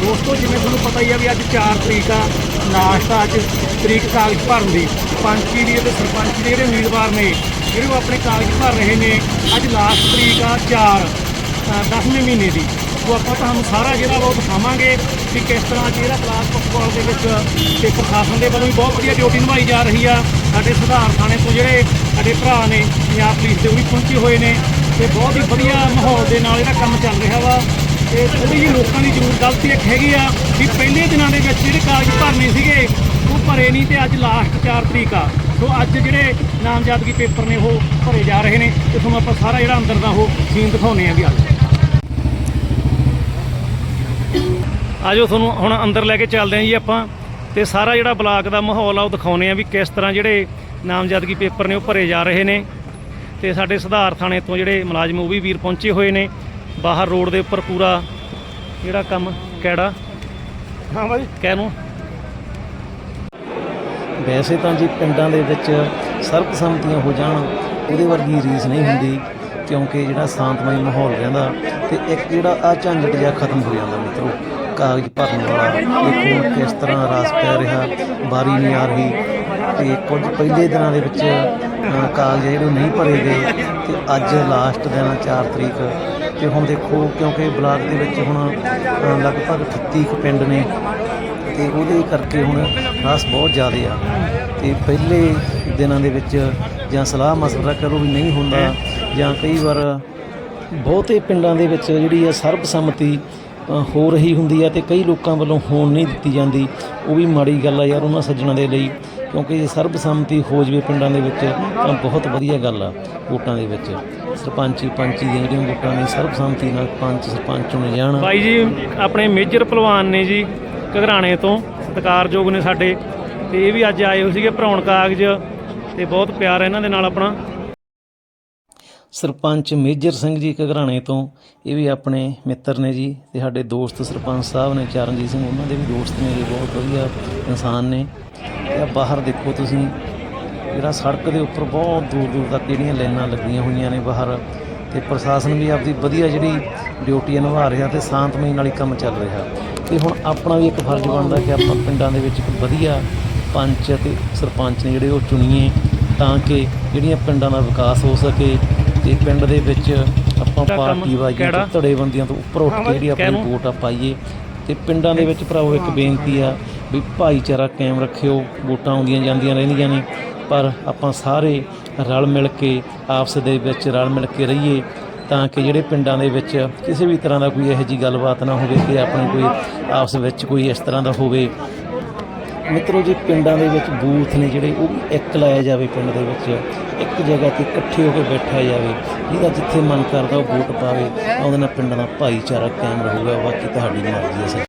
ਦੋਸਤੋ, ਜਿਵੇਂ ਤੁਹਾਨੂੰ ਪਤਾ ਹੀ ਆ ਵੀ ਅੱਜ 4 ਤਰੀਕ ਆ, ਲਾਸਟ ਆ ਅੱਜ ਤਰੀਕ ਕਾਗਜ਼ ਭਰਨ ਦੀ। ਪੰਚੀ ਦੀ ਅਤੇ ਸਰਪੰਚ ਦੇ ਜਿਹੜੇ ਉਮੀਦਵਾਰ ਨੇ, ਜਿਹੜੇ ਉਹ ਆਪਣੇ ਕਾਗਜ਼ ਭਰ ਰਹੇ ਨੇ, ਅੱਜ ਲਾਸਟ ਤਰੀਕ ਆ 4 10ਵੇਂ ਮਹੀਨੇ ਦੀ। ਉਹ ਆਪਾਂ ਤੁਹਾਨੂੰ ਸਾਰਾ ਜਿਹੜਾ ਵਾ ਉਹ ਦਿਖਾਵਾਂਗੇ ਕਿ ਕਿਸ ਤਰ੍ਹਾਂ ਜਿਹੜਾ ਕਲਾਸ ਫੁੱਟਬਾਲ ਦੇ ਵਿੱਚ ਤੇ ਪ੍ਰਸ਼ਾਸਨ ਦੇ ਵੱਲੋਂ ਵੀ ਬਹੁਤ ਵਧੀਆ ਡਿਊਟੀ ਨਿਭਾਈ ਜਾ ਰਹੀ ਆ। ਸਾਡੇ ਸੁਧਾਰ ਥਾਣੇ ਤੋਂ ਜਿਹੜੇ ਸਾਡੇ ਭਰਾ ਨੇ, ਪੰਜਾਬ ਪੁਲਿਸ ਦੇ ਉਹ ਵੀ ਪਹੁੰਚੇ ਹੋਏ ਨੇ ਤੇ ਬਹੁਤ ਹੀ ਵਧੀਆ ਮਾਹੌਲ ਦੇ ਨਾਲ ਇਹਦਾ ਕੰਮ ਚੱਲ ਰਿਹਾ ਵਾ। ਤੇ ਥੋੜੀ ਜਿਹੀ ਲੋਕਾਂ ਦੀ ਜ਼ਰੂਰ ਗਲਤੀ ਇੱਕ ਹੈਗੀ ਆ ਵੀ ਪਹਿਲੇ ਦਿਨਾਂ ਦੇ ਵਿੱਚ ਜਿਹੜੇ ਕਾਗਜ਼ ਭਰਨੇ ਸੀਗੇ, ਉਹ ਭਰੇ ਨਹੀਂ ਤੇ ਅੱਜ ਲਾਸਟ 4 ਤਰੀਕ ਆ। ਸੋ ਅੱਜ ਜਿਹੜੇ ਨਾਮਜ਼ਦਗੀ ਪੇਪਰ ਨੇ ਉਹ ਭਰੇ ਜਾ ਰਹੇ ਨੇ ਤੇ ਤੁਹਾਨੂੰ ਆਪਾਂ ਸਾਰਾ ਜਿਹੜਾ ਅੰਦਰ ਦਾ ਉਹ ਸੀਨ ਦਿਖਾਉਣੇ ਆ ਵੀ ਅੱਜ ਆਜੋ ਤੁਹਾਨੂੰ ਹੁਣ ਅੰਦਰ ਲੈ ਕੇ ਚੱਲਦੇ ਹਾਂ ਜੀ ਆਪਾਂ ਤੇ ਸਾਰਾ ਜਿਹੜਾ ਬਲਾਕ ਦਾ ਮਾਹੌਲ ਆ ਉਹ ਦਿਖਾਉਨੇ ਆ ਵੀ ਕਿਸ ਤਰ੍ਹਾਂ ਜਿਹੜੇ ਨਾਮਜ਼ਦਗੀ ਪੇਪਰ ਨੇ ਉਹ ਭਰੇ ਜਾ ਰਹੇ ਨੇ। ਤੇ ਸਾਡੇ ਸੁਧਾਰ ਥਾਣੇ ਤੋਂ ਜਿਹੜੇ ਮੁਲਾਜ਼ਮ ਉਹ ਵੀ ਵੀਰ ਪਹੁੰਚੇ ਹੋਏ ਨੇ। ਬਾਹਰ ਰੋਡ ਦੇ ਉੱਪਰ ਪੂਰਾ ਜਿਹੜਾ ਕੰਮ ਕਿਹੜਾ ਹਾਂ ਬਾਈ। ਕਹਿਨੂੰ ਵੈਸੇ ਤਾਂ ਜੀ ਪਿੰਡਾਂ ਦੇ ਵਿੱਚ ਸਰਬਸੰਮਤੀਆਂ ਹੋ ਜਾਣ ਉਹਦੇ ਵਰਗੀ ਰੀਸ ਨਹੀਂ ਹੁੰਦੀ ਕਿਉਂਕਿ ਜਿਹੜਾ ਸ਼ਾਂਤਮਈ ਮਾਹੌਲ ਰਹਿੰਦਾ ਤੇ ਇੱਕ ਜਿਹੜਾ ਆ ਝੰਜਟ ਜਿਹਾ ਖਤਮ ਹੋ ਜਾਂਦਾ ਮਿੱਤਰੋ ਕਾਗਜ਼ ਭਰਨ ਵਾਲਾ। ਦੇਖੋ ਕਿਸ ਤਰ੍ਹਾਂ ਰਾਸ ਪੈ ਰਿਹਾ ਬਾਰੀ ਨਹੀਂ ਆ ਰਹੀ ਤੇ ਕੁਝ ਪਹਿਲੇ ਦਿਨਾਂ ਦੇ ਵਿੱਚ ਕਾਗਜ਼ ਜਿਹੜੇ ਨਹੀਂ ਭਰੇ ਗਏ ਤੇ ਅੱਜ ਲਾਸਟ ਦਿਨ ਆ 4 ਤਰੀਕ ਤੇ ਹੁਣ ਦੇਖੋ ਕਿਉਂਕਿ ਬਲਾਕ ਦੇ ਵਿੱਚ ਹੁਣ ਲਗਭਗ 38 ਕੁ ਪਿੰਡ ਨੇ ਤੇ ਉਹਦੇ ਕਰਕੇ ਹੁਣ ਰਸ ਬਹੁਤ ਜ਼ਿਆਦਾ ਆ। ਤੇ ਪਹਿਲੇ ਦਿਨਾਂ ਦੇ ਵਿੱਚ ਜਾਂ ਸਲਾਹ ਮਸ਼ਵਰਾ ਕਰੋ ਵੀ ਨਹੀਂ ਹੁੰਦਾ ਜਾਂ ਕਈ ਵਾਰ ਬਹੁਤੇ ਪਿੰਡਾਂ ਦੇ ਵਿੱਚ ਜਿਹੜੀ ਆ ਸਰਬਸੰਮਤੀ ਅ, ਹੋ ਰਹੀ ਹੁੰਦੀ ਆ ਤੇ ਕਈ ਲੋਕਾਂ ਵੱਲੋਂ ਹੋਣ ਨਹੀਂ ਦਿੱਤੀ ਜਾਂਦੀ ਉਹ ਵੀ ਮਾੜੀ ਗੱਲ ਆ ਯਾਰ ਉਹਨਾਂ ਸੱਜਣਾ ਦੇ ਲਈ। ਕਿਉਂਕਿ ਜੇ ਸਰਬਸੰਮਤੀ ਹੋ ਜਵੇ ਪਿੰਡਾਂ ਦੇ ਵਿੱਚ ਤਾਂ ਬਹੁਤ ਵਧੀਆ ਗੱਲ ਆ ਵੋਟਾਂ ਦੇ ਵਿੱਚ। ਸਰਪੰਚੀ ਪੰਚੀ ਦੀਆਂ ਜਿਹੜੀਆਂ ਵੋਟਾਂ ਨੇ ਸਰਬਸੰਮਤੀ ਨਾਲ ਪੰਚ ਸਰਪੰਚ ਚੁਣੇ ਜਾਣ ਬਾਈ ਜੀ ਆਪਣੇ ਮੇਜਰ ਪਹਿਲਵਾਨ ਨੇ ਜੀ ਘਗਰਾਣੇ ਤੋਂ ਸਤਿਕਾਰਯੋਗ ਨੇ ਸਾਡੇ। ਤੇ ਇਹ ਵੀ ਅੱਜ ਆਏ ਹੋਏ ਸੀਗੇ ਭਰਾਉਣ ਕਾਗਜ਼ ਤੇ ਬਹੁਤ ਪਿਆਰ ਹੈ ਇਹਨਾਂ ਦੇ ਨਾਲ ਆਪਣਾ। ਸਰਪੰਚ ਮੇਜਰ ਸਿੰਘ ਜੀ ਘਗਰਾਣੇ ਤੋਂ ਇਹ ਵੀ ਆਪਣੇ ਮਿੱਤਰ ਨੇ ਜੀ ਤੇ ਸਾਡੇ ਦੋਸਤ ਸਰਪੰਚ ਸਾਹਿਬ ਨੇ ਚਰਨਜੀਤ ਸਿੰਘ ਉਹਨਾਂ ਦੇ ਵੀ ਦੋਸਤ ਨੇ ਜੀ ਬਹੁਤ ਵਧੀਆ ਇਨਸਾਨ ਨੇ। ਆਹ ਬਾਹਰ ਦੇਖੋ ਤੁਸੀਂ ਜਿਹੜਾ ਸੜਕ ਦੇ ਉੱਪਰ ਬਹੁਤ ਦੂਰ ਦੂਰ ਤੱਕ ਜਿਹੜੀਆਂ ਲਾਈਨਾਂ ਲੱਗੀਆਂ ਹੋਈਆਂ ਨੇ ਬਾਹਰ ਤੇ ਪ੍ਰਸ਼ਾਸਨ ਵੀ ਆਪਦੀ ਵਧੀਆ ਜਿਹੜੀ ਡਿਊਟੀ ਨਿਭਾ ਰਿਹਾ ਤੇ ਸ਼ਾਂਤਮਈ ਨਾਲ ਹੀ ਕੰਮ ਚੱਲ ਰਿਹਾ ਤੇ ਹੁਣ ਆਪਣਾ ਵੀ ਇੱਕ ਫਰਜ਼ ਬਣਦਾ ਕਿ ਆਪਾਂ ਪਿੰਡਾਂ ਦੇ ਵਿੱਚ ਇੱਕ ਵਧੀਆ ਪੰਚ ਤੇ ਸਰਪੰਚ ਨੇ ਜਿਹੜੇ ਉਹ ਚੁਣੀਏ ਤਾਂ ਕਿ ਜਿਹੜੀਆਂ ਪਿੰਡਾਂ ਦਾ ਵਿਕਾਸ ਹੋ ਸਕੇ ਤੇ ਪਿੰਡ ਦੇ ਵਿੱਚ ਆਪਾਂ? ਪਾਰਟੀ? ਤੋਂ ਧੜੇਬੰਦੀਆਂ ਤੋਂ ਉੱਪਰ ਉੱਠ ਕੇ ਜਿਹੜੀ ਆਪਣੀ? ਵੋਟ ਆ ਪਾਈਏ ਤੇ ਪਿੰਡਾਂ ਦੇ ਵਿੱਚ ਭਰਾਵੋ ਇੱਕ ਬੇਨਤੀ ਆ ਵੀ ਭਾਈਚਾਰਾ ਕਾਇਮ ਰੱਖਿਓ, ਵੋਟਾਂ ਆਉਂਦੀਆਂ ਜਾਂਦੀਆਂ ਰਹਿੰਦੀਆਂ ਨੇ, ਪਰ ਆਪਾਂ ਸਾਰੇ ਰਲ ਮਿਲ ਕੇ, ਆਪਸ ਦੇ ਵਿੱਚ ਰਲ ਮਿਲ ਕੇ ਰਹੀਏ ਤਾਂ ਕਿ ਜਿਹੜੇ ਪਿੰਡਾਂ ਦੇ ਵਿੱਚ ਕਿਸੇ ਵੀ ਤਰ੍ਹਾਂ ਦਾ ਕੋਈ ਇਹੋ ਜਿਹੀ ਗੱਲਬਾਤ ਨਾ ਹੋਵੇ ਕਿ ਆਪਣੇ ਕੋਈ ਆਪਸ ਵਿੱਚ ਕੋਈ ਇਸ ਤਰ੍ਹਾਂ ਦਾ ਹੋਵੇ। ਮਿੱਤਰੋ ਜੀ, ਪਿੰਡਾਂ ਦੇ ਵਿੱਚ ਬੂਥ ਨੇ ਜਿਹੜੇ, ਉਹ ਵੀ ਇੱਕ ਲਾਇਆ ਜਾਵੇ ਪਿੰਡ ਦੇ ਵਿੱਚ। ਇੱਕ ਜਗ੍ਹਾ ਤੇ ਇਕੱਠੇ ਹੋ ਕੇ ਬੈਠਿਆ ਜਾਵੇ, ਜਿਹਦਾ ਜਿੱਥੇ ਮਨ ਕਰਦਾ ਉਹ ਵੋਟ ਪਾਵੇ ਉਹਦੇ ਨਾਲ ਪਿੰਡਾਂ ਦਾ ਭਾਈਚਾਰਾ ਕਾਇਮ ਰਹੂਗਾ। ਬਾਕੀ ਤੁਹਾਡੀ ਮਰਜ਼ੀ ਹੈ